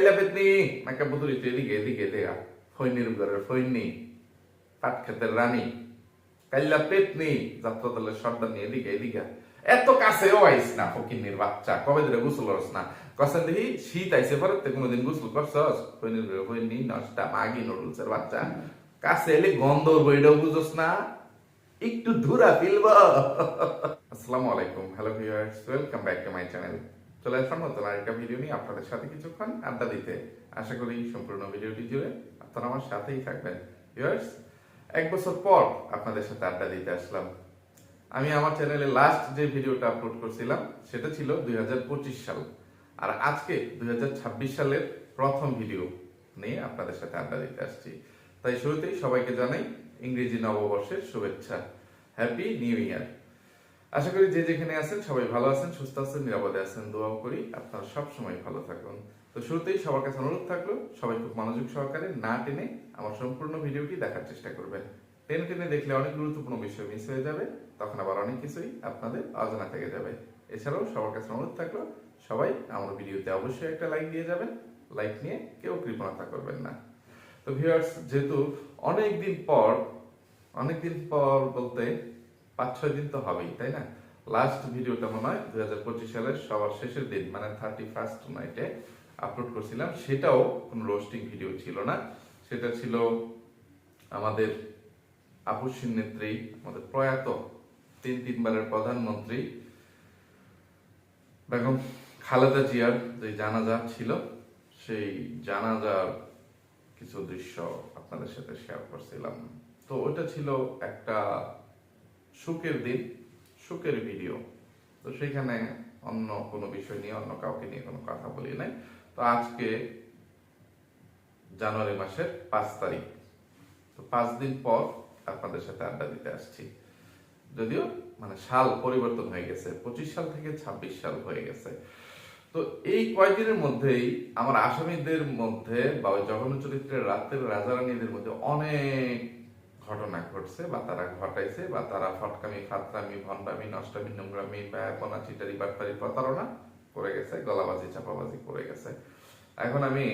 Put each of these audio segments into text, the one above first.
কাল্লা পেতনি নাকা বুতুরি তুই এদিকে এদিকে দেখা ফৈনির ঘরের ফৈনি পাট খেতের রানী কাল্লা পেতনি যাত্রা দলের সর্দার নিয়ে এদিকে এদিকে এত কাছেও আইস না ফকিন্নির বাচ্চা কবে ধরে গোসল করস না কসেন দেখি শীত আইসে পরে তো কোনোদিন গোসল করছস ফৈনির ঘরে ফৈনি নষ্টা মাগি নুডলসের বাচ্চা কাছে এলে গন্ধ বইটাও বুঝোস না একটু ধুরা ফিলব আসসালামু আলাইকুম hello viewers welcome back to my channel চলে আসলাম নতুন আরেকটা ভিডিও নিয়ে আপনাদের সাথে কিছুক্ষণ আড্ডা দিতে। আশা করি সম্পূর্ণ ভিডিওটি জুড়ে আপনারা আমার সাথেই থাকবেন। ভিউয়ার্স, এক বছর পর আপনাদের সাথে আড্ডা দিতে আসলাম। আমি আমার চ্যানেলে লাস্ট যে ভিডিওটা আপলোড করছিলাম, সেটা ছিল দুই হাজার পঁচিশ সাল। আর আজকে দুই হাজার ছাব্বিশ সালের প্রথম ভিডিও নিয়ে আপনাদের সাথে আড্ডা দিতে আসছি। তাই শুরুতেই সবাইকে জানাই ইংরেজি নববর্ষের শুভেচ্ছা। হ্যাপি নিউ ইয়ার আশা করি যে যেখানে আছেন সবাই ভালো আছেন, সুস্থ আছেন, নিরাপদে আছেন, দোয়াও করি। আপনারা সব সময় ভালো থাকুন। তো শুরুতেই সবার কাছে অনুরোধ থাকল, সবাই খুব মনোযোগ সহকারে না টেনে আমার সম্পূর্ণ ভিডিওটি দেখার চেষ্টা করবেন। টেনে টেনে দেখলে অনেক গুরুত্বপূর্ণ বিষয় মিস হয়ে যাবে, তখন আবার অনেক কিছুই আপনাদের অজানা থেকে যাবে। এছাড়াও সবার কাছে অনুরোধ থাকল, সবাই আমার ভিডিওতে অবশ্যই একটা লাইক দিয়ে যাবেন। লাইক নিয়ে কেউ কৃপণতা করবেন না। তো ভিউয়ার্স যেহেতু অনেক দিন পর অনেক দিন পর বলতে পাঁচ ছয় দিন তো হবেই, তাই না? লাস্ট ভিডিওটা মনে হয় দুই হাজার পঁচিশ সালের সবার শেষের দিন মানে থার্টি ফার্স্ট নাইটে আপলোড করছিলাম। সেটাও কোনো রোস্টিং ভিডিও ছিল না। সেটা ছিল আমাদের আপসীন নেত্রী, আমাদের প্রয়াত, তিন, তিনবারের প্রধানমন্ত্রী বেগম খালেদা জিয়ার যে জানাজা ছিল, সেই জানাজার কিছু দৃশ্য আপনাদের সাথে শেয়ার করছিলাম। তো ওটা ছিল একটা সুখের দিন, সুখের ভিডিও তো সেখানে অন্য কোনো বিষয় নিয়ে, অন্য কাউকে নিয়ে কোনো কথা বলি নাই। তো আজকে জানুয়ারি মাসের পাঁচ তারিখ। তো পাঁচ দিন পর আপনাদের সাথে আড্ডা দিতে আসছি। যদিও মানে সাল পরিবর্তন হয়ে গেছে, পঁচিশ সাল থেকে ছাব্বিশ সাল হয়ে গেছে। তো এই কয়েকদিনের মধ্যেই আমার আসামিদের মধ্যে বা ওই জঘন্য চরিত্রের রাতের রাজারানীদের মধ্যে অনেক ঘটনা ঘটছে বা তারা ঘটাইছে বা তারা ফটকামি ফাতরামি ভণ্ডামি, নষ্টামি, নোংরামি ব্যয়াপনা চিটারি বাটপারি প্রতারণা করে গেছে, গলাবাজি, চাপাবাজি করে গেছে। এখন আমি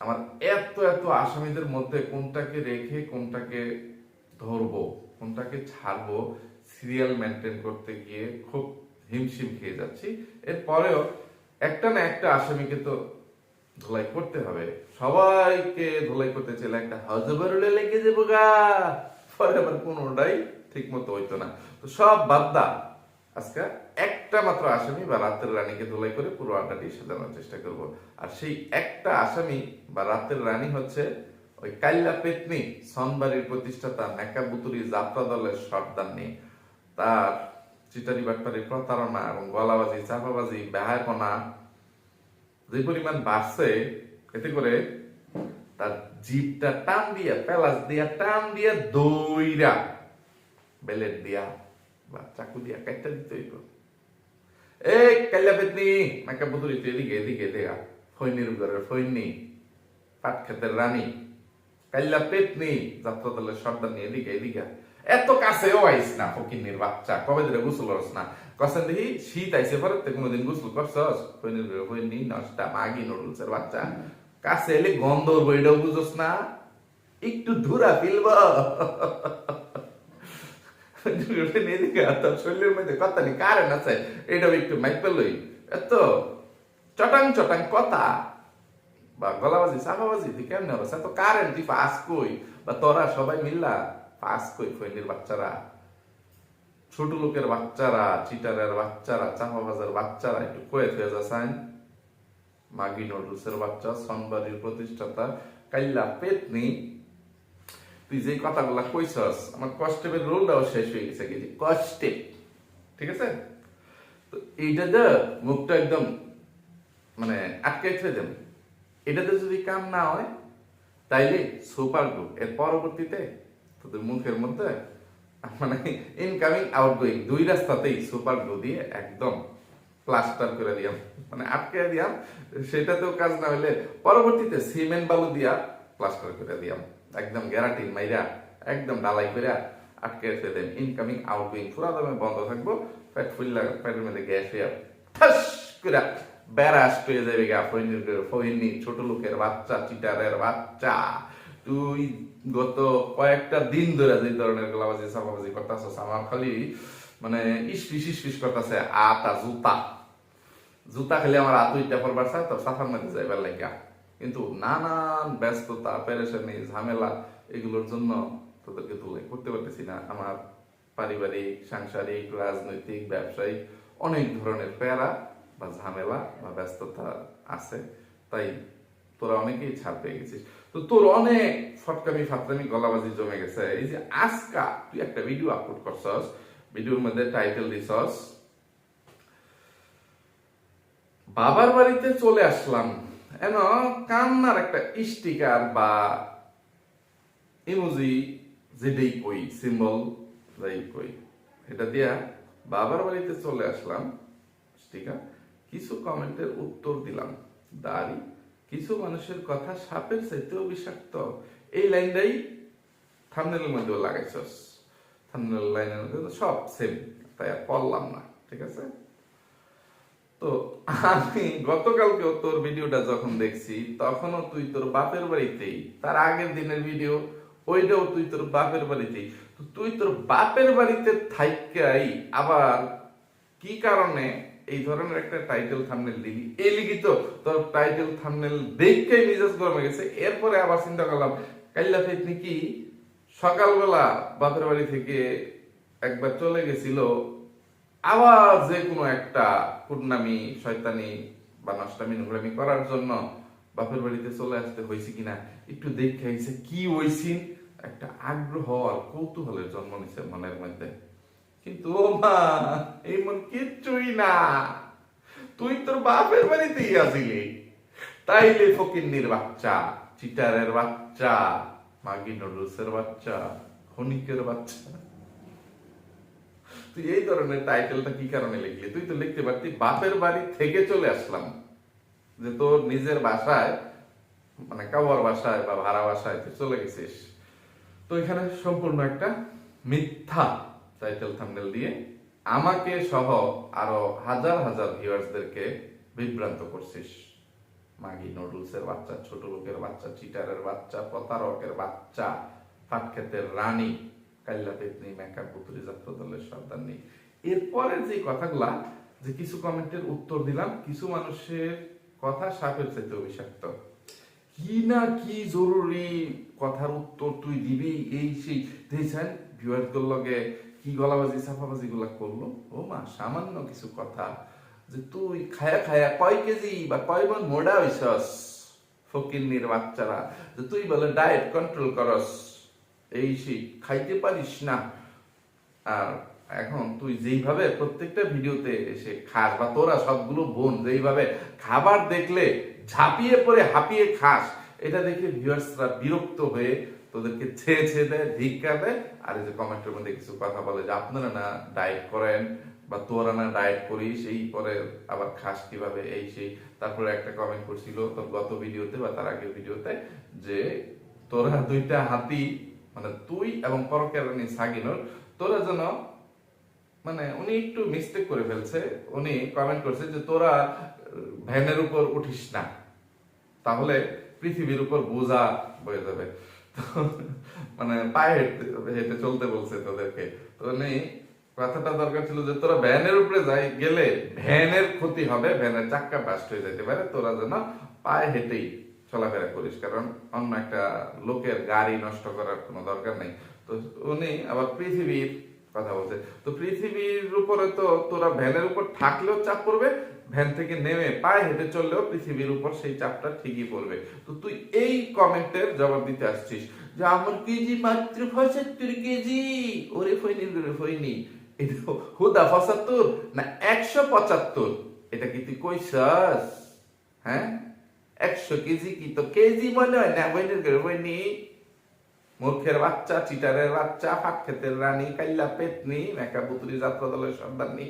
আমার এত এত আসামিদের মধ্যে কোনটাকে রেখে কোনটাকে ধরবো, কোনটাকে ছাড়বো, সিরিয়াল মেনটেন করতে গিয়ে খুব হিমশিম খেয়ে যাচ্ছি। এরপরেও একটা না একটা আসামিকে তো ধোলাই করতে হবে। সবাইকে ধোলাই করতে চাইলে একটা হজবরুলে লেগে যাব গা। পরে আবার কোনোটাই ঠিক মতো হইতো না। তো সব বাদ্দা আজকে একটা মাত্র আসামি বা রাতের রানীকে ধোলাই করে পুরো আড্ডাটি সাজানোর চেষ্টা করব। আর সেই একটা আসামি বা রাতের রানী হচ্ছে ওই কাল্লা পেতনি, সনবাড়ির প্রতিষ্ঠাতা মেকা বুতুরি যাত্রা দলের সর্দার নিয়ে। তার চিটারি বাটপারি প্রতারণা এবং গলাবাজি চাপাবাজি বেহায়পনা যে পরিমাণ বাড়ছে, এতে করে তার জিপটা টান দিয়া পেলাস দিয়া, টান দিয়া দইরা বেলেট দিয়া বা চাকু দিয়া কাটটা দিতে হইব। কাল্লা পেতনি এদিকে এদিকে দেখা ফৈনির ঘরের ফৈনি পাট খেতের রানী। কাল্লা পেতনি যাত্রা দলের সর্দার নিয়ে এদিকে এদিকে এত কাছেও আইস না, ফকিন্নির বাচ্চা, কবে ধরে গোসল না? কসেন দেখি শীত আইসে পরে তে কোনোদিন গোসল করছস ঘরে ফৈনি নষ্টা মাগি নুডলসের বাচ্চা কাছে এলে গন্ধ বইটাও বুঝোস না একটু ধুরা ফিলব এদিকে তোর শরীরের মধ্যে কথা নেই কারেন্ট আছে এটাও একটু মাইক পেলই এত চটাং চটাং কথা বা গলাবাজি সাফাবাজি তুই কেমন হলো তো কারেন্ট তুই পাস কই বা তোরা সবাই মিল্লা পাস কই ফৈনির বাচ্চারা ছোট লোকের বাচ্চারা চিটারের বাচ্চারা, চাপাবাজার বাচ্চারা, একটু কয়ে থয়ে যাচ্ছেন মাগি নুডলসের বাচ্চা, সনবাড়ির প্রতিষ্ঠাতা কাইল্লা পেতনি। তুই যে কথাগুলা কইছস, আমার কষ্টের রোলটাও শেষ হয়ে গেছে কি কষ্টে। ঠিক আছে? তো এইটা যে মুখটা একদম মানে আটকে ছেড়ে দেন। এটাতে যদি কাম না হয়, তাইলে সুপার গ্রুপ এর পরবর্তীতে তোদের মুখের মধ্যে মানে ইনকামিং আউটগোয়িং দুই রাস্তাতেই সুপার গ্লু দিয়ে একদম প্লাস্টার করে দিয়াম। মানে আটকে দিয়াম, সেটাতেও কাজ না হলে পরবর্তীতে সিমেন্ট বালু দিয়া প্লাস্টার করে দিয়াম। একদম গ্যারান্টি মাইরা, একদম ডালাই করে আটকে রেখে দেন। ইনকামিং আউটগোয়িং পুরো দামে বন্ধ থাকব। পেট ফুললা, পেটের মধ্যে গ্যাস হইয়া ঠাস করে বেড়াস পেয়ে যাবে গা। ফইনির ফইনি ছোট লোকের বাচ্চা চিটারের বাচ্চা। তুই গত কয়েকটা দিন ধরে যে ধরনের গোলাবাজি সাফাবাজি করতেছস, আমার খালি মানে ইসফিস ইসফিস করতেছে আতা জুতা। জুতা খেলে আমার আতু ইটা চায় তো সাফার মধ্যে যাইবার লাগা কিন্তু নানান ব্যস্ততা, পেরেশানি, ঝামেলা, এগুলোর জন্য তোদেরকে তুলে করতে পারতেছি না। আমার পারিবারিক, সাংসারিক, রাজনৈতিক, ব্যবসায়িক অনেক ধরনের প্যারা বা ঝামেলা বা ব্যস্ততা আছে। তাই তোরা অনেকেই ছাড় পেয়ে গেছিস। তো তোর অনেক ফটকামি, ফাতরামি, গলাবাজি জমে গেছে। এই যে আজকা তুই একটা ভিডিও আপলোড করছস ভিডিওর মধ্যে টাইটেল দিছস, বাবার বাড়িতে চলে আসলাম। এন, কান্নার একটা স্টিকার বা ইমোজি যেটাই কই সিম্বল যাই কই, এটা দিয়া বাবার বাড়িতে চলে আসলাম স্টিকার কিছু কমেন্টের উত্তর দিলাম। দাঁড়ি কিছু মানুষের কথা সাপের চাইতেও বিষাক্ত। এই লাইনটাই থামনেলের মধ্যেও লাগাইছস থামনেল লাইনের মধ্যে সব সেম তাই আর পড়লাম না, ঠিক আছে? তো আমি গতকালকেও তোর ভিডিওটা যখন দেখছি, তখনও তুই তোর বাপের বাড়িতেই, তার আগের দিনের ভিডিও, ওইটাও তুই তোর বাপের বাড়িতেই। তুই তোর বাপের বাড়িতে থাইকাই আবার কি কারণে এই ধরনের একটা টাইটেল থামনেল দিলি এই লিখি তো তোর টাইটেল থামনেল দেখেই মিজাজ গরমে গেছে। এরপরে আবার চিন্তা করলাম, কাইলা ফেতনি কি সকালবেলা বাপের বাড়ি থেকে একবার চলে গেছিল, আবার যে কোনো একটা কুটনামি শয়তানি বা নষ্টামি, নোংরামি করার জন্য বাপের বাড়িতে চলে আসতে হয়েছে কিনা একটু দেখে আইছে কি হয়েছি একটা আগ্রহ আর কৌতূহলের জন্ম নিছে মনের মধ্যে। কিন্তু ও মা এই মন কিচ্ছুই না। তুই তোর বাপের বাড়িতেই আসিলি। তাইলে ফকিন্নির বাচ্চা, চিটারের বাচ্চা, মাগি নুডলসের বাচ্চা, খনিকের বাচ্চা। তুই এই ধরনের টাইটেলটা কি কারণে লিখলি? তুই তো লিখতে পারতি, বাপের বাড়ি থেকে চলে আসলাম। যে তোর নিজের বাসায় মানে কাবার বাসায় বা ভাড়া বাসায় তুই চলে গেছিস। তো এখানে সম্পূর্ণ একটা মিথ্যা টাইটেল থাম্বনেল দিয়ে আমাকে সহ আরও হাজার হাজার ভিউয়ার্সদেরকে বিভ্রান্ত করছিস। মাগি নুডলসের বাচ্চা, ছোট লোকের বাচ্চা, চিটারের বাচ্চা, প্রতারকের বাচ্চা ফাটক্ষেতের রানী কাল্লা পেতনি, মেকা পুতুরি যাত্রা দলের সর্দার নেই এরপরে যে কথাগুলা, যে কিছু কমেন্টের উত্তর দিলাম, কিছু মানুষের কথা সাপের চাইতে বিষাক্ত কি না কি জরুরি কথার উত্তর তুই দিবি, এই সেই। দেখছেন ভিউয়ার্স লগে কি গলাবাজি সাফাবাজি গুলা করল? ও মা, সামান্য কিছু কথা যে তুই খায়া খায়া কয় কেজি বা কয় মন মোড়া হইছস? ফকিন্নির বাচ্চারা, যে তুই বলে ডায়েট কন্ট্রোল করস। এই সেই খাইতে পারিস না। আর এখন তুই যেইভাবে প্রত্যেকটা ভিডিওতে এসে খাস বা তোরা সবগুলো বোন যেইভাবে খাবার দেখলে ঝাঁপিয়ে পড়ে, হাঁপিয়ে খাস, এটা দেখে ভিউয়ার্সরা বিরক্ত হয়ে তোদেরকে ছেয়ে ছেয়ে দেয় ধিক্কা দেয়। আর এই যে কমেন্টের মধ্যে কিছু কথা বলে যে, আপনারা না ডায়েট করেন বা তোরা না ডায়েট করিস, এই পরে আবার খাস কীভাবে, এই সেই। তারপরে একটা কমেন্ট করছিল তোর গত ভিডিওতে বা তার আগের ভিডিওতে যে, তোরা দুইটা হাতি মানে তুই এবং পরকেরানি সাগিনুর, তোরা যেন মানে উনি একটু মিস্টেক করে ফেলছে। উনি কমেন্ট করছে যে, তোরা ভ্যানের উপর উঠিস না, তাহলে পৃথিবীর উপর বোঝা বয়ে যাবে। মানে পায়ে হেঁটে চলতে বলছে তোদেরকে। তো নেই, কথাটা দরকার ছিল যে তোরা ভ্যানের উপরে যাই, গেলে ভ্যানের ক্ষতি হবে, ভ্যানের চাক্কা বাস্ট হয়ে যেতে পারে, তোরা যেন পায়ে হেঁটেই চলাফেরা করিস, কারণ অন্য একটা লোকের গাড়ি নষ্ট করার কোনো দরকার নেই। তো উনি আবার পৃথিবীর কথা বলছে। তো পৃথিবীর উপরে তো তোরা ভ্যানের উপর থাকলেও চাপ পড়বে, ভ্যান থেকে নেমে পায়ে হেঁটে চললেও পৃথিবীর উপর সেই চাপটা ঠিকই পড়বে। তো তুই এই কমেন্টের জবাব দিতে আসছিস যে আমার কেজি মাত্র পঁচাত্তর কেজি। ওরে ফইনি ওরে ফইনি। এটা হুদা পঁচাত্তর না একশো পঁচাত্তর? এটা কি তুই কইসাস হ্যাঁ? একশো কেজি কি তো কেজি মনে হয়? না বইনের করে বইনি মূর্খের বাচ্চা, চিটারের বাচ্চা ফাঁক ক্ষেতের রানী কাইল্লা পেতনি, মেকা পুতুরি যাত্রা দলের সর্দারনি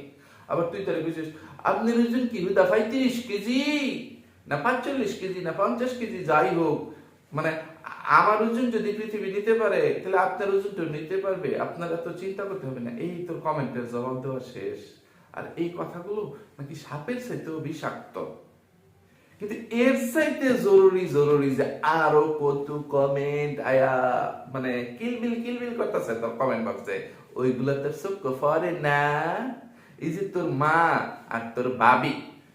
আবার তুই তাহলে বুঝিস আপনি ওজন কি? হুদা পঁয়ত্রিশ কেজি, না পাঁচচল্লিশ কেজি, না পঞ্চাশ কেজি, যাই হোক। মানে আমার ওজন যদি পৃথিবী নিতে পারে, তাহলে আপনার ওজনটা নিতে পারবে। আপনার এত চিন্তা করতে হবে না, এই তোর কমেন্টের জবাব দেওয়া শেষ। আর এই কথাগুলো নাকি সাপের চাইতেও বিষাক্ত। কিন্তু এর চাইতে জরুরি জরুরি যে আরও কত কমেন্ট আয়া মানে কিলবিল কিলবিল করতেছে তোর কমেন্ট বক্সে ওইগুলো তোর চোখ ফরে না। এই যে তোর মা আর তোর বাবি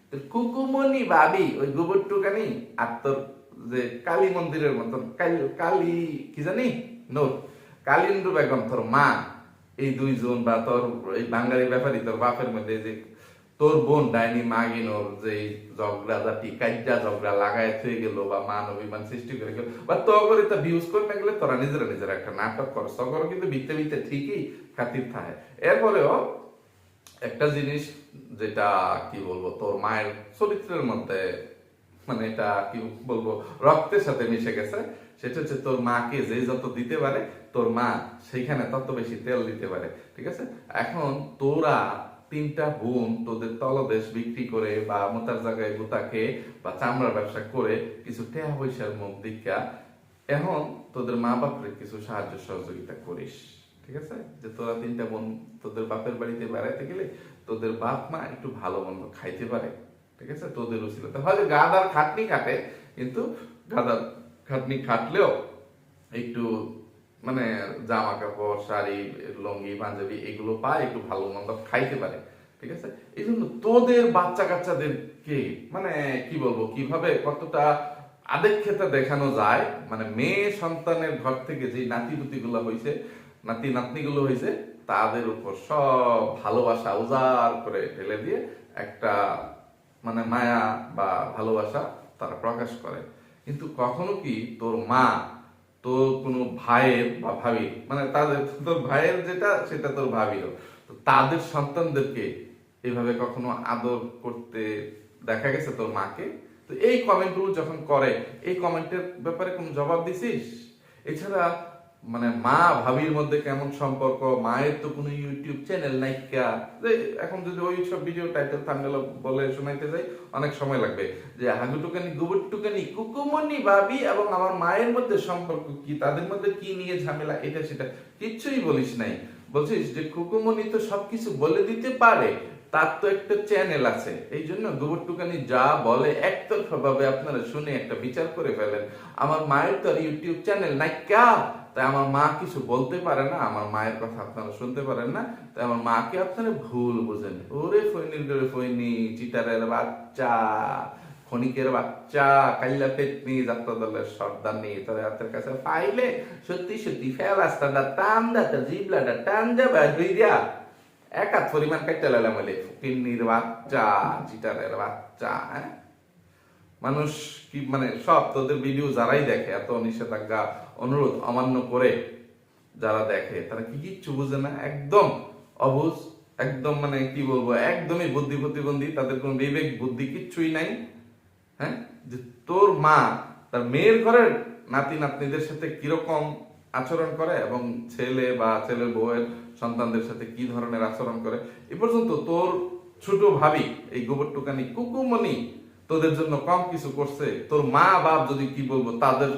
তোর কুকুমনি বাবি ওই গোবর টুকানি আর তোর যে কালী মন্দিরের মতন, কালী কালী, কি জানি? নোট কালিন্দু বেগম তোর মা। এই দুইজন বা তোর, এই বাঙালি ব্যাপারী তোর বাপের মধ্যে যে তোর বোন ডাইনি মাগিনোর যে ঝগড়া জাতি কাজ্যা ঝগড়া লাগায় থয়ে গেল বা মান অভিমান সৃষ্টি করে গেল, বা তো করে তা ভিউজ করে না গেলে তোরা নিজেরা নিজেরা একটা নাটক কর। সগর কিন্তু ভিত্তে ভিত্তে ঠিকই খাতির থাকে। এরপরেও একটা জিনিস যেটা কি বলব, তোর মায়ের চরিত্রের মধ্যে মানে এটা কি বলব, রক্তের সাথে মিশে গেছে। সেটা হচ্ছে তোর মাকে যে যত দিতে পারে, তোর মা সেইখানে তত বেশি তেল দিতে পারে। ঠিক আছে? এখন তোরা তিনটা বোন তোদের তলদেশ বিক্রি করে বা মোতার জায়গায় গুতাকে বা চামড়ার ব্যবসা করে কিছু টেয়া পয়সার মুখ দিকা এখন তোদের মা বাপরে কিছু সাহায্য সহযোগিতা করিস, ঠিক আছে? যে তোরা তিনটা বোন তোদের বাপের বাড়িতে বেড়াইতে গেলে তোদের বাপ মা একটু ভালো মন্দ খাইতে পারে, ঠিক আছে? তোদের উচিলতে হয়তো গাদার খাটনি কাটে কিন্তু গাদার খাটনি খাটলেও একটু মানে জামা কাপড় শাড়ি, লঙ্গি, পাঞ্জাবি এগুলো পায়, একটু ভালো মন্দ খাইতে পারে, ঠিক আছে? এই জন্য তোদের বাচ্চা কাচ্চাদেরকে মানে কি বলব, কীভাবে কতটা আদেক্ষেতা দেখানো যায় মানে মেয়ে সন্তানের ঘর থেকে যে নাতি পুতি গুলো হয়েছে নাতি নাতনি গুলো হয়েছে তাদের উপর সব ভালোবাসা উজাড় করে ঢেলে দিয়ে একটা মানে মায়া বা ভালোবাসা তারা প্রকাশ করে। কিন্তু কখনো কি তোর মা তোর কোনো ভাইয়ের বা ভাবি মানে তাদের তোর ভাইয়ের যেটা, সেটা তোর ভাবিও তো তাদের সন্তানদেরকে এইভাবে কখনো আদর করতে দেখা গেছে তোর মাকে? তো এই কমেন্টগুলো যখন করে, এই কমেন্টের ব্যাপারে কোনো জবাব দিছিস? এছাড়া মানে মা ভাবির মধ্যে কেমন সম্পর্ক? মায়ের তো কোনো ইউটিউব চ্যানেল নাই যে এখন যদি ওই সব ভিডিও টাইটেল থাম্বনেল বলে শোনাইতে যাই, অনেক সময় লাগবে। যে হাগুটুকানি গোবরটুকানি কুকুমনি ভাবি এবং আমার মায়ের মধ্যে সম্পর্ক কি? তাদের মধ্যে কি নিয়ে ঝামেলা? এটা সেটা কিচ্ছুই বলিস নাই। বলছিস যে কুকুমনি তো সবকিছু বলে দিতে পারে। তার তো একটা চ্যানেল আছে। এই জন্য গোবরটুকানি যা বলে একতরফা ভাবে আপনারা শুনে একটা বিচার করে ফেলেন। আমার মায়ের তো আর ইউটিউব চ্যানেল নাই কা তাই আমার মা কিছু বলতে পারে না, আমার মায়ের কথা আপনারা শুনতে পারেন না, তাই আমার মাকে আপনারা ভুল বুঝেন। ওরে ফৈনির করে ফৈনি, চিটারের বাচ্চা খনিকের বাচ্চা, কাইলা পেতনি, যাত্রা দলের সর্দারনি তোর হাতের কাছে পাইলে সত্যি সত্যি ফেলাস্তাটা টান দা, তোর জিবলাটা টান যাবে দিয়া এক হাত পরিমাণ কাটতে লালাম বলে ফকিন্নির বাচ্চা চিটারের বাচ্চা হ্যাঁ? মানুষ কি মানে সব তোদের ভিডিও যারাই দেখে, এত নিষেধাজ্ঞা, অনুরোধ, অমান্য করে যারা দেখে, তারা কি কিচ্ছু বুঝে না? একদম অবুঝ, একদম মানে কি বলব, একদমই বুদ্ধি প্রতিবন্ধী, তাদের কোনো বিবেক, বুদ্ধি কিচ্ছুই নাই হ্যাঁ? যে তোর মা, তার মেয়ের ঘরের নাতি নাতনিদের সাথে কীরকম আচরণ করে এবং ছেলে বা ছেলের বউয়ের সন্তানদের সাথে কি ধরনের আচরণ করে? এ পর্যন্ত তোর ছোট ভাবি, এই গোবর টুকানি কুকুমনি তোদের জন্য কম কিছু করছে। তোর মা বাপ যদি কি বলব, তাদের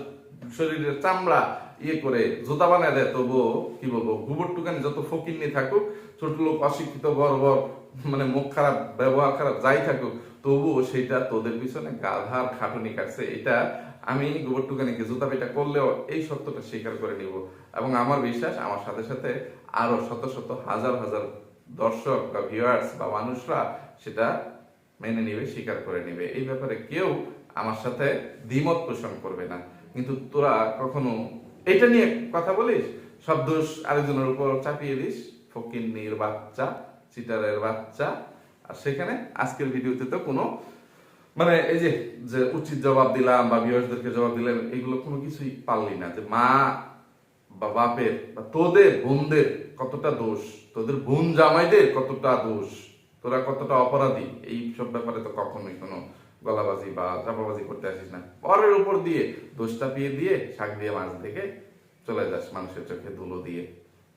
শরীরের চামড়া ইয়ে করে জুতা বানায় দেয়, তবুও কি বলব গোবর টুকানি যত ফকির নিয়ে থাকুক, ছোট লোক অশিক্ষিত, বড় বড় মানে মুখ খারাপ, ব্যবহার খারাপ, যাই থাকুক, তবুও সেটা তোদের পিছনে গাধার খাটুনি কাটছে এটা আমি গোবর টুকানিকে জুতা পেটা করলেও এই সত্যটা স্বীকার করে নিব। এবং আমার বিশ্বাস, আমার সাথে সাথে আরও শত শত, হাজার হাজার দর্শক বা ভিউয়ার্স বা মানুষরা সেটা মেনে নিবে, স্বীকার করে নিবে। এই ব্যাপারে কেউ আমার সাথে দ্বিমত পোষণ করবে না। কিন্তু তোরা কখনো এটা নিয়ে কথা বলিস? সব দোষ আরেকজনের উপর চাপিয়ে দিস। ফকিন্নির বাচ্চা, চিটারের বাচ্চা। আর সেখানে আজকের ভিডিওতে তো কোনো মানে এই যে যে উচিত জবাব দিলাম বা ভিউয়ার্সদেরকে জবাব দিলাম, এগুলো কোনো কিছুই পারলি না। যে মা বা বাপের বা তোদের বোনদের কতটা দোষ? তোদের বোন জামাইদের কতটা দোষ? তোরা কতটা অপরাধী? এই সব ব্যাপারে তো কখনোই কোনো গলাবাজি বা চাপাবাজি করতে আসিস না। পরের উপর দিয়ে দোষ চাপিয়ে দিয়ে শাক দিয়ে মাছ দেখে চলে যাস মানুষের চোখে ধুলো দিয়ে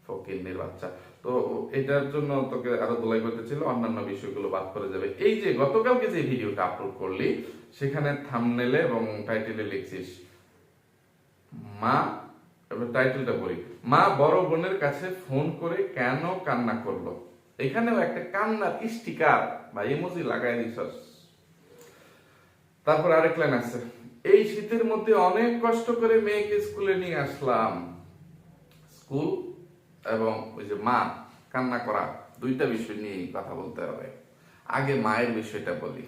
ফকির বাচ্চা। তো এটার জন্য তোকে আরও দোলাই করতে ছিল, অন্যান্য বিষয়গুলো বাদ করে যাবে। এই যে গতকালকে যে ভিডিওটা আপলোড করলি, সেখানে থামনেলে এবং টাইটেলে লিখছিস, মা টাইটেলটা বলি মা বড় বোনের কাছে ফোন করে কেন কান্না করল? এখানেও একটা কান্নার বা ইমোজি লাগাই দিছস তারপর আরেক লাইন আছে। এই শীতের মধ্যে অনেক কষ্ট করে মেয়েকে স্কুলে নিয়ে আসলাম। স্কুল এবং ওই যে মা, কান্না করা, দুইটা বিষয় নিয়ে কথা বলতে হবে। আগে মায়ের বিষয়টা বলি।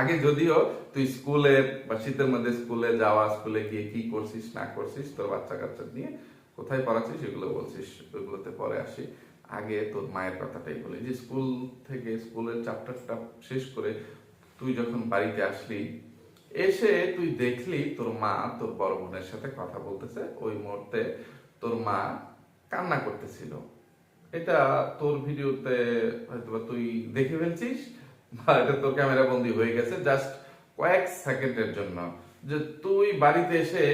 আগে যদিও তুই স্কুলে বা শীতের মধ্যে স্কুলে যাওয়া, স্কুলে গিয়ে কি করছিস, না করছিস, তোর বাচ্চা কাচ্চা নিয়ে কোথায় পড়াচ্ছিস সেগুলো বলছিস ওইগুলোতে পরে আসি। আগে তোর মায়ের কথাটাই বলি যে, স্কুল থেকে স্কুলের চ্যাপ্টারটা শেষ করে তুই যখন বাড়িতে আসলি, এসে তুই দেখলি তোর মা তোর বড় বোনের সাথে কথা বলতেছে। ওই মুহূর্তে তোর মা কান্না করতেছিল। এটা তোর ভিডিওতে হয়তো তুই দেখে ফেলছিস বা এটা তোর ক্যামেরা বন্দি হয়ে গেছে জাস্ট কয়েক সেকেন্ডের জন্য। যে তুই বাড়িতে এসে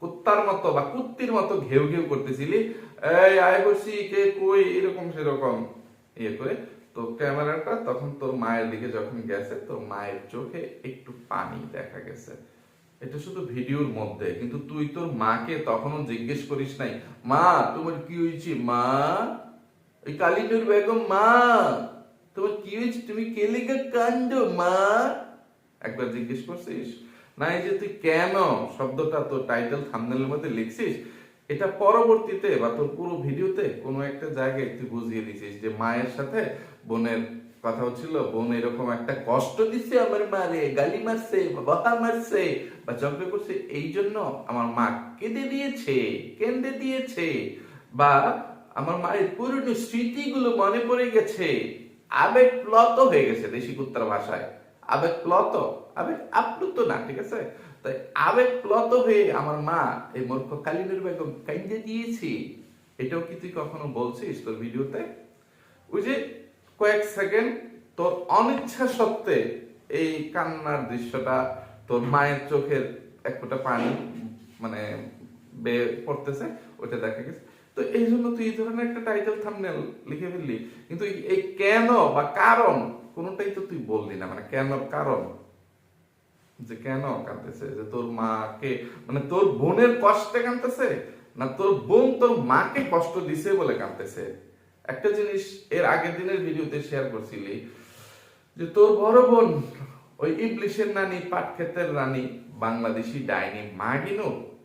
কুত্তার মতো বা কুত্তির মতো ঘেউ ঘেউ করতেছিলি, এই, আয় বসি, কে কই? এরকম সেরকম ইয়ে করে তো ক্যামেরাটা তখন তোর মায়ের দিকে যখন গেছে, তোর মায়ের চোখে একটু পানি দেখা গেছে। এটা শুধু ভিডিওর মধ্যে, কিন্তু তুই তোর মাকে তখনও জিজ্ঞেস করিস নাই, মা, তোমার কি হয়েছে মা ওই কালিনুর বেগম, মা! তোমার কি হয়েছে? তুমি কেলিকা কান্ড মা? একবার জিজ্ঞেস করছিস? না, এই যে তুই কেন শব্দটা তোর টাইটেল থাম্বনেলের মধ্যে লিখছিস, এটা পরবর্তীতে বা তোর পুরো ভিডিওতে কোনো একটা জায়গায় তুই বুঝিয়ে দিছিস যে মায়ের সাথে বোনের কথা হচ্ছিল, বোন এরকম একটা কষ্ট দিচ্ছে আমার মারে, গালি মারছে বাবা মারছে, বা ঝগড়া করছে, এই জন্য আমার মা কেঁদে দিয়েছে কেঁদে দিয়েছে, বা আমার মায়ের পুরনো স্মৃতিগুলো মনে পড়ে গেছে। আবেগ প্লত হয়ে গেছে দেশি কুত্তার ভাষায়। আবেগ প্লত? আবেগ আপ্লুত না, ঠিক আছে? তাই আবেগ প্লত হয়ে আমার মা এই মূর্খ কালিনুর বেগম কাইন্দে দিয়েছি। এটাও কি তুই কখনো বলছিস তোর ভিডিওতে? ওই যে কয়েক সেকেন্ড তোর অনিচ্ছা সত্ত্বে এই কান্নার দৃশ্যটা তোর মায়ের চোখের এক ফোঁটা পানি মানে বেয়ে পড়তেছে, ওইটা দেখা গেছে। তো এই জন্য তুই এই ধরনের একটা টাইটেল থাম্বনেল লিখে ফেললি। কিন্তু এই- কেন বা কারণ কোনোটাই তো তুই বললি না। মানে কেন, কারণ। যে কেন কাঁদতেছে? যে তোর মাকে মানে তোর বোনের কষ্টে কাঁদতেছে? না তোর বোন তোর মাকে কষ্ট দিছে বলে কাঁদতেছে? একটা জিনিস এর আগের দিনের ভিডিওতে শেয়ার করছিলি, যে তোর বড় বোন ওই ইবলিশের নানি পাট ক্ষেতের রানী, বাংলাদেশি ডাইনি মাগিনো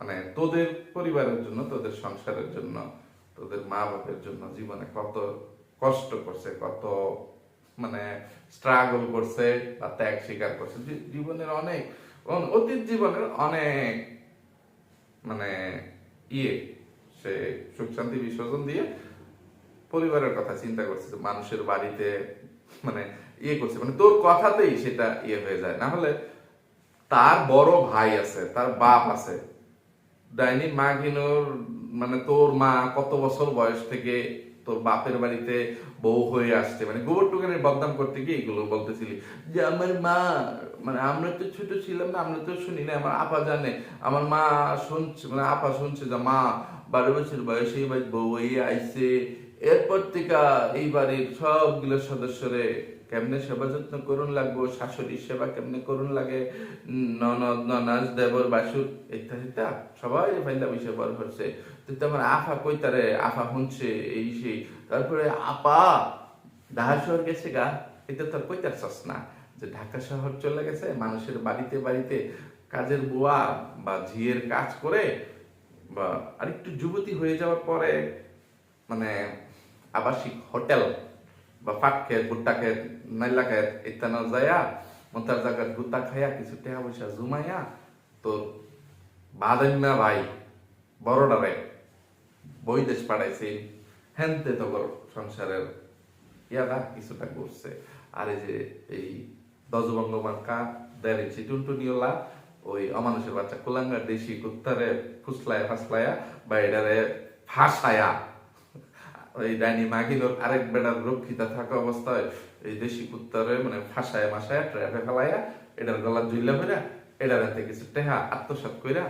মানে তোদের পরিবারের জন্য, তোদের সংসারের জন্য, তোদের মা বাপের জন্য জীবনে কত কষ্ট করছে, কত মানে স্ট্রাগল করছে বা ত্যাগ স্বীকার করছে। জীবনের অনেক অতীত জীবনের অনেক মানে ইয়ে সে সুখ শান্তি বিসর্জন দিয়ে পরিবারের কথা চিন্তা করছে, মানুষের বাড়িতে মানে ইয়ে করছে মানে তোর কথাতেই সেটা ইয়ে হয়ে যায়। না হলে তার বড় ভাই আছে, তার বাপ আছে ডাইনি, মা ঘিনুর মানে তোর মা কত বছর বয়স থেকে তোর বাপের বাড়িতে বউ হয়ে আসছে? মানে গোবর টুকানের বদনাম করতে গিয়ে এগুলো বলতেছিলি। যে আমার মা মানে আমরা তো ছোট ছিলাম না, আমরা তো শুনি না আমার আপা জানে। আমার মা শুনছে মানে আপা শুনছে যে মা বারো বছর বয়সে এই বাড়ি বউ হয়ে আইসে এরপর থেকে এই বাড়ির সবগুলো সদস্যরে কেমনে সেবা যত্ন করুন লাগবো? শাশুড়ির সেবা কেমনে করুন লাগে? ননদ, ননাজ, দেবর, বাসুর ইত্যাদি সবাই ফাইলা বসে বড় হচ্ছে তো আমার আফা কইতারে আফা শুনছে, এই সেই। তারপরে আপা, ঢাকা শহর গেছে গা। এটা তো কইতার চাস না যে ঢাকা শহর চলে গেছে, মানুষের বাড়িতে বাড়িতে কাজের বুয়া বা ঝিয়ের কাজ করে বা আরেকটু যুবতী হয়ে যাওয়ার পরে মানে আবাসিক হোটেল বা পাট খেত ভুট্টা খেত নাইলা খেত ইত্যাদি যায়া মতার জায়গার গুতা খাইয়া কিছু টাকা পয়সা জুমাইয়া তো বাদান্না ভাই বড়ডারে বৈদেশ পাঠাইছে হেনতে তগর সংসারের ইয়ারা কিছুটা করছে আর এই যে এই দজবঙ্গ মার্কা দেড় ইঞ্চি টুনটুনিওলা ওই অমানুষের বাচ্চা কুলাঙ্গার দেশি কুত্তারে ফুসলায় ফাসলায়া বা এটারে ফাঁসায়া ওই ডাইনি মাগিলোর আরেক বেড়ার রক্ষিতা থাকা অবস্থায় এই দেশি কুত্তারে মানে ফাঁসায় মাসায় ট্র্যাপে ফেলাইয়া এটার গলা জুইলা ফেরা, এটার হাতে কিছু টেহা আত্মসাত কইরা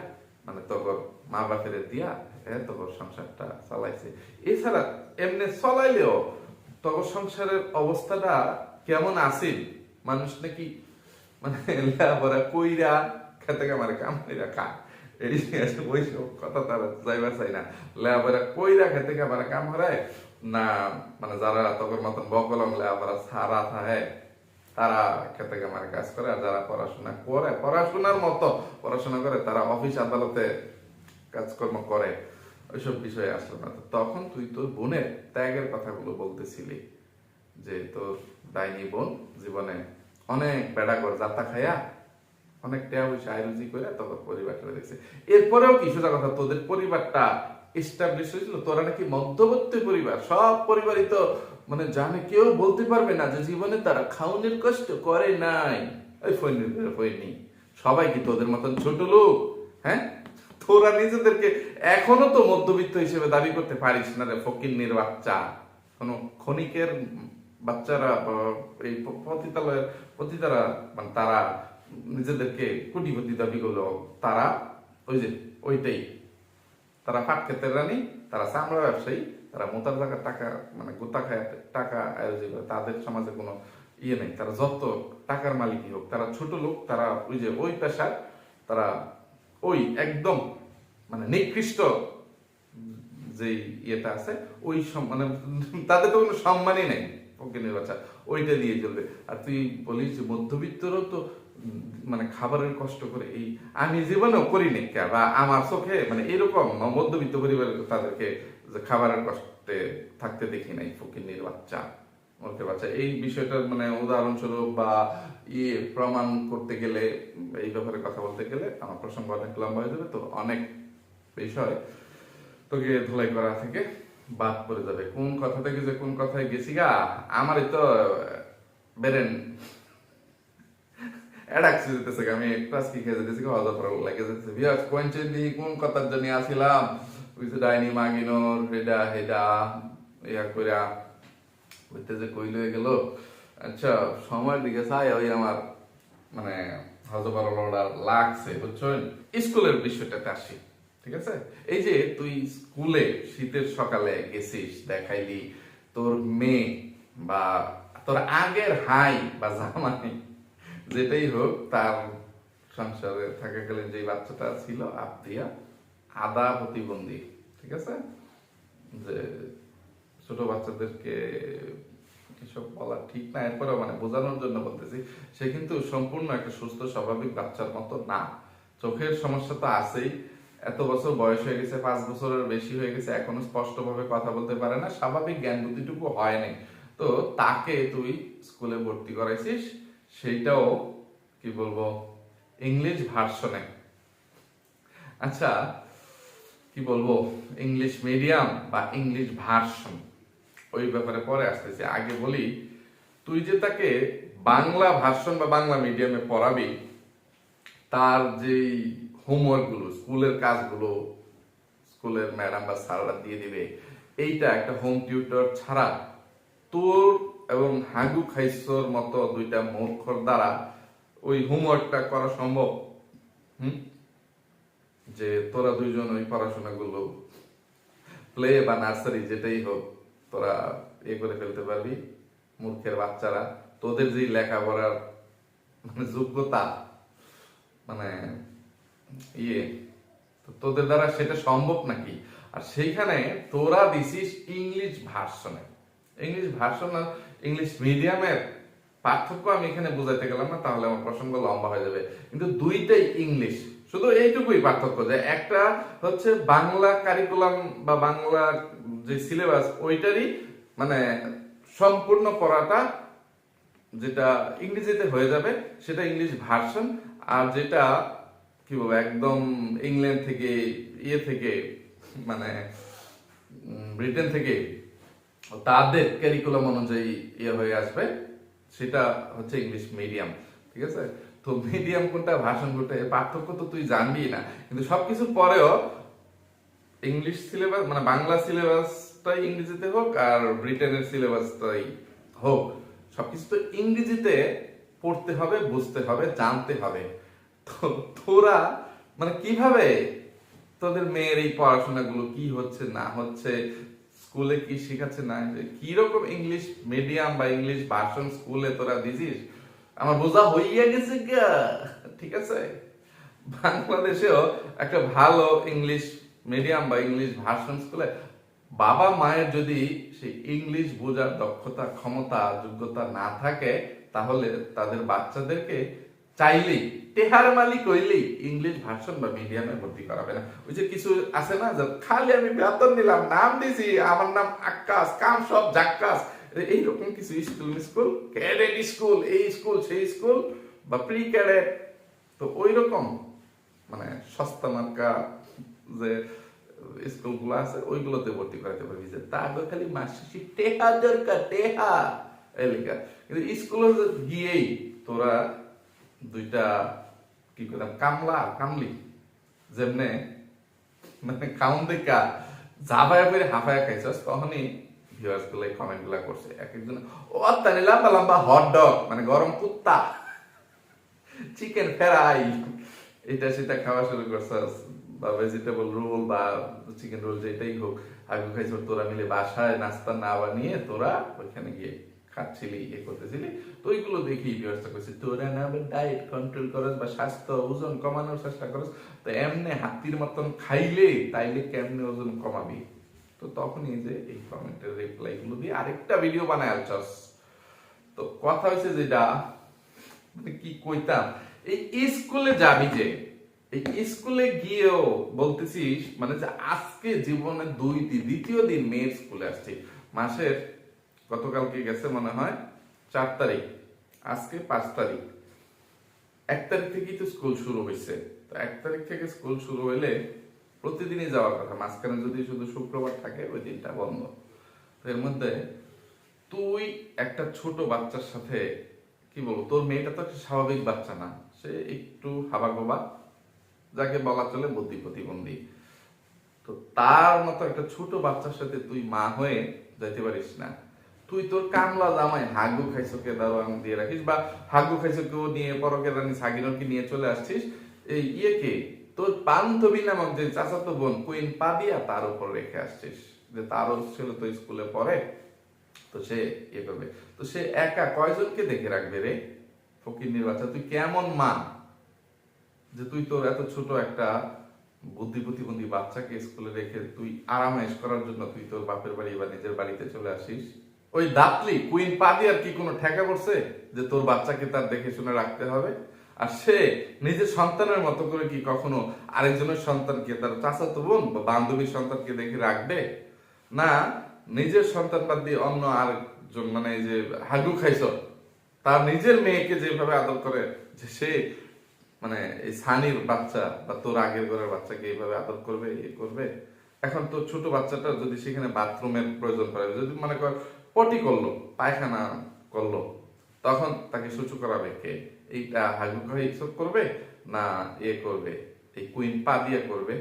মানে তখন মা বাপের দিয়া, এ তখন সংসারটা চালাইছে। এছাড়া এমনি চলাইলেও তখন সংসারের অবস্থাটা কেমন আছিল মানুষ নাকি মানে লেখাপড়া কইরা খেতে কামারে কাম কইরা খা কথা তারা যাইবার চাই না। কাম না মানে যারা মতন তারা কাজ করে, আর যারা পড়াশোনা করে, পড়াশোনার মতো, পড়াশোনা করে তারা অফিস আদালতে কাজকর্ম করে। ওইসব বিষয়ে আসলো না। তখন তুই তোর বোনের ত্যাগের কথাগুলো বলতেছিলি যে তোর ডাইনি বোন জীবনে অনেক বেড়া কর যাতা খায়া অনেক টাকা পয়সা আয়রুজি করে তখন পরিবারটা দেখছে। এরপরেও কি কথা, তোদের পরিবারটা এস্টাবলিশ হয়েছিল, তোরা নাকি মধ্যবর্তী পরিবার, সব পরিবারই তো মানে জানে, কেউ বলতে পারবে না যে জীবনে তারা খাউনের কষ্ট করে নাই। ওই ফৈনি ফৈনি সবাই কি তোদের মতন ছোট লোক? হ্যাঁ? তোরা নিজেদেরকে এখনও তো মধ্যবিত্ত হিসেবে দাবি করতে পারিস না রে ফকিন্নির বাচ্চা। কোনো ক্ষণিকের বাচ্চারা এই পতিতালয়ের, পতিতারা মানে তারা নিজেদেরকে কোটিপতি দাবি করল, তারা ওই যে ওইটাই। তারা পাট ক্ষেতের রানী, তারা চামড়া ব্যবসায়ী, তারা মোতার জায়গার টাকা মানে গোতা খায়, টাকা আয়োজন করে। তাদের সমাজে কোনো ইয়ে নেই। তারা যত টাকার মালিকই হোক, তারা ছোট লোক, তারা ওই যে ওই পেশার, তারা ওই একদম মানে নিকৃষ্ট যে ইয়েটা আছে, ওই মানে তাদের তো কোনো সম্মানই নেই। ফকিনের বাচ্চা ওইটা দিয়ে চলবে। আর তুই বলিস যে মধ্যবিত্তরও তো মানে খাবারের কষ্ট করে এই আমি জীবনেও করিনি বা আমার চোখে মানে এরকম মধ্যবিত্ত পরিবারের তাদেরকে খাবারের কষ্টে থাকতে দেখি নাই ফকিনের বাচ্চা, ওকে বাচ্চা। এই বিষয়টার মানে উদাহরণস্বরূপ বা ইয়ে প্রমাণ করতে গেলে, এই ব্যাপারে কথা বলতে গেলে আমার প্রসঙ্গ অনেক লম্বা হয়ে যাবে, তো অনেক বিষয় তোকে ধুলাই করা থেকে বাদ পড়ে যাবে। কোন কথা থেকে যে কোন কথায় গেছি গা? আমারই তো, বেরেন। যেতেছে কোন কথার জন্য আচ্ছা সময়ের দিকে চাই ওই আমার মানে লাগছে স্কুলের বিষয়টাতে আসি ঠিক আছে এই যে তুই স্কুলে শীতের সকালে গেছিস, দেখাইলি তোর মেয়ে বা তোর আগের হাই বা জামাই যেটাই হোক, তার সংসারে থাকাকালীন যে বাচ্চাটা ছিল আবদিয়া আদা প্রতিবন্ধী, ঠিক আছে? যে ছোট বাচ্চাদেরকে এসব বলা ঠিক না এরপরে মানে বোঝানোর জন্য বলতেছি, সে কিন্তু সম্পূর্ণ একটা সুস্থ, স্বাভাবিক বাচ্চার মতো না। চোখের সমস্যা তো আছেই। এত বছর বয়স হয়ে গেছে, পাঁচ বছরের বেশি হয়ে গেছে, এখনও স্পষ্টভাবে কথা বলতে পারে না। স্বাভাবিক জ্ঞান বুদ্ধিটুকু হয়নি তো তাকে তুই স্কুলে ভর্তি করাইছিস সেইটাও, কি বলব ইংলিশ ভার্সনে আচ্ছা কি বলব ইংলিশ মিডিয়াম বা ইংলিশ ভার্সন ওই ব্যাপারে পরে আসতেছি। আগে বলি, তুই যে তাকে বাংলা ভার্সন বা বাংলা মিডিয়ামে পড়াবি, তার যেই হোমওয়ার্কগুলো স্কুলের কাজগুলো, স্কুলের ম্যাডাম বা স্যাররা দিয়ে দিবে, এইটা একটা হোম টিউটর ছাড়া তোর এবং হাগু খাইসর মতো দুইটা মূর্খর দ্বারা ওই হোমওয়ার্কটা করা সম্ভব? হুম? যে তোরা দুইজন ওই পড়াশোনাগুলো প্লে বা নার্সারি যেটাই হোক, তোরা এ করে ফেলতে পারবি, মূর্খের বাচ্চারা। তোদের যে লেখাপড়ার মানে যোগ্যতা মানে ইয়ে তোদের দ্বারা সেটা সম্ভব নাকি? আর সেইখানে তোরা দিছিস ইংলিশ ভার্সনে ইংলিশ ভার্সন ইংলিশ মিডিয়ামের পার্থক্য আমি এখানে বুঝাইতে গেলাম না, তাহলে আমার প্রসঙ্গ লম্বা হয়ে যাবে। কিন্তু দুইটাই ইংলিশ শুধু এইটুকুই পার্থক্য যে একটা হচ্ছে বাংলা কারিকুলাম বা বাংলা যে সিলেবাস ওইটারই মানে সম্পূর্ণ পড়াটা যেটা ইংরেজিতে হয়ে যাবে, সেটা ইংলিশ ভার্সন আর যেটা কি বলব, একদম ইংল্যান্ড থেকে ইয়ে থেকে মানে ব্রিটেন থেকে তাদের ক্যারিকুলাম অনুযায়ী ইয়ে হয়ে আসবে। সেটা হচ্ছে ইংলিশ মিডিয়াম ঠিক আছে? তো মিডিয়াম কোনটা ভাষণ কোনটা পার্থক্য তো তুই জানবি না। কিন্তু সবকিছুর পরেও ইংলিশ সিলেবাস মানে বাংলা সিলেবাসটাই ইংরেজিতে হোক আর ব্রিটেনের সিলেবাসটাই হোক, সবকিছু তো ইংরেজিতে পড়তে হবে, বুঝতে হবে, জানতে হবে। তো তোরা মানে কীভাবে তোদের মেয়ের এই পড়াশোনাগুলো কি হচ্ছে, না হচ্ছে স্কুলে কি শেখাচ্ছে না? কি রকম ইংলিশ মিডিয়াম বা ইংলিশ ভাষণ স্কুলে তোরা দিছিস? আমার বোঝা হইয়া গেছে গা। ঠিক আছে? বাংলাদেশেও একটা ভালো ইংলিশ মিডিয়াম বা ইংলিশ ভার্সন স্কুলে বাবা মায়ের যদি সেই ইংলিশ বোঝার দক্ষতা, ক্ষমতা, যোগ্যতা না থাকে, তাহলে তাদের বাচ্চাদেরকে চাইলেই টেহার মালিক হইলেই ইংলিশ ভার্সন বা মিডিয়ামে ভর্তি করাবে না। ওই যে কিছু আছে না, যে খালি আমি বেতন নিলাম, নাম দিছি, আমার নাম আক্কাস, কাম সব জাক্কাস। এইরকম কিছু স্কুল স্কুল ক্যাডেট স্কুল এই স্কুল সেই স্কুল বা প্রি ক্যাডেট তো ওই রকম মানে সস্তা মার্কা যে স্কুলগুলো আছে, ওইগুলোতে ভর্তি করাতে পারবি। যে তারপর খালি মাস শেষে টেহা দরকার, টেহা এই লেখা কিন্তু স্কুলে গিয়েই তোরা দুইটা কি করলাম কামলা, কামলি। যেমনে মানে কাউন দেখা, জাভায়া করে হাফায়া খাইছস, তখনই ভিউয়ার্সগুলো কমেন্টগুলা করছে। এক একজন, ও তানি লম্বা লম্বা হট ডগ মানে গরম কুত্তা চিকেন ফ্রাই এটা সেটা খাওয়া শুরু করছস, বা ভেজিটেবল রোল বা চিকেন রোল যেটাই হোক, আগে খাইছ তোরা মিলে বাসায় নাস্তা না বানিয়ে তোরা ওইখানে গিয়ে খাচ্ছিলি ইয়ে করতেছিলি। তো ওইগুলো দেখেই ব্যবস্থা করছি। তোরা না ডায়েট কন্ট্রোল করস বা স্বাস্থ্য, ওজন কমানোর চেষ্টা করস, তো এমনি হাতির মতন খাইলে তাইলে কেমনে ওজন কমাবি? তো তখনই যে এই কমেন্টের রিপ্লাই গুলো দিয়ে আরেকটা ভিডিও বানায় আলছস। তো কথা হয়েছে যেটা মানে কি কইতাম, এই স্কুলে যাবি যে, এই স্কুলে গিয়েও বলতেছিস মানে যে আজকে জীবনে দুই দিন দ্বিতীয় দিন মেয়ের স্কুলে আসছি। মাসের গতকালকে গেছে মনে হয় চার তারিখ। আজকে পাঁচ তারিখ। এক তারিখ থেকেই তো স্কুল শুরু হয়েছে তো এক তারিখ থেকে স্কুল শুরু হলে প্রতিদিনই যাওয়ার কথা। মাঝখানে যদি শুধু শুক্রবার থাকে, ওই দিনটা বন্ধ। তো এর মধ্যে তুই একটা ছোট বাচ্চার সাথে, কি বলব, তোর মেয়েটা তো একটা স্বাভাবিক বাচ্চা না। সে একটু হাবা গোবা যাকে বলা চলে বুদ্ধি প্রতিবন্ধী। তো তার মতো একটা ছোট বাচ্চার সাথে তুই মা হয়ে যাইতে পারিস না। তুই তোর কামলা জামাই, হাগু খাইছকে দারোয়ান দিয়ে রাখিস বা হাগু খাইছকেও নিয়ে পরকের রানী সাগিনকে নিয়ে চলে আসছিস, এই ইয়েকে তোর বান্ধবী নামক যে চাচাতো বোন, কুইন পাদিয়া তার উপর রেখে আসছিস। যে তারও ছেলে তো স্কুলে পড়ে, তো সে ইয়ে করবে। তো সে একা কয়জনকে দেখে রাখবে রে? ফকির বাচ্চা, তুই কেমন মা? যে তুই তোর এত ছোট একটা বুদ্ধি প্রতিবন্ধী বাচ্চাকে স্কুলে রেখে তুই আরামাইশ করার জন্য তুই তোর বাপের বাড়ি বা নিজের বাড়িতে চলে আসিস। ওই দাঁতলি, কুইন পাদি আর কি কোনো ঠেকা পড়ছে যে তোর বাচ্চাকে তার দেখে শুনে রাখতে হবে? আর সে নিজের সন্তানের মতো করে কি কখনো আরেকজনের সন্তানকে, তার চাচাতো বোন বা বান্ধবীর সন্তানকে দেখে রাখবে? না, নিজের সন্তান বাদ দিয়ে অন্য আরেকজন মানে যে হাগু খাইছ, তার নিজের মেয়েকে যেভাবে আদর করে যে সে মানে এই সানির বাচ্চা বা তোর আগের ঘরের বাচ্চাকে এইভাবে আদর করবে, এ করবে? এখন তোর ছোট বাচ্চাটা যদি সেখানে বাথরুমের প্রয়োজন পড়ে, যদি মনে কর পটি করল, পায়খানা করল, তখন তাকে সূচু করাবে কে? এইটা হাগু খাই ইসব করবে না এ করবে? এই কুইন পা দিয়ে করবে?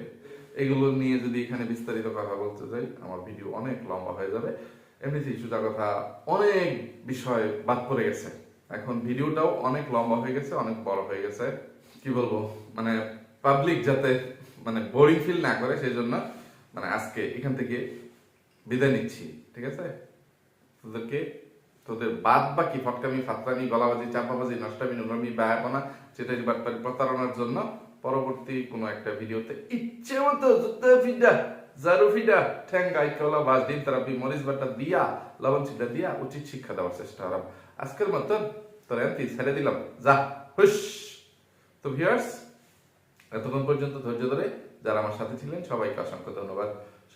এগুলো নিয়ে যদি এখানে বিস্তারিত কথা বলতে যাই, আমার ভিডিও অনেক লম্বা হয়ে যাবে। এমনিতেই সোজা কথা, অনেক বিষয় বাদ পড়ে গেছে। এখন ভিডিওটাও অনেক লম্বা হয়ে গেছে, অনেক বড় হয়ে গেছে। কি বলব? মানে পাবলিক যাতে মানে বোরিং ফিল না করে সেই জন্য মানে আজকে এখান থেকে বিদায় নিচ্ছি, ঠিক আছে? তোদেরকে, তোদের বাদ বাকি ফটকামি, ফাতরামি, গলাবাজি, চাপাবাজি, নষ্টামি, নোংরামি ব্যয়াপনা চেটারি বাটপারি প্রতারণার জন্য পরবর্তী কোনো একটা ভিডিওতে ইচ্ছে মতো ফিডা জারু ফিডা ঠ্যাঙ্গাই কলা বাস ডিম থেরাপি মরিচ বাটা দিয়া, লবণ ছিটা দিয়া উচিত শিক্ষা দেওয়ার চেষ্টা করলাম আজকের মতন তোর এমতি ছেড়ে দিলাম। যা হুস তো ভিউয়ার্স এতক্ষণ পর্যন্ত ধৈর্য ধরে যারা আমার সাথে ছিলেন, সবাইকে অসংখ্য ধন্যবাদ।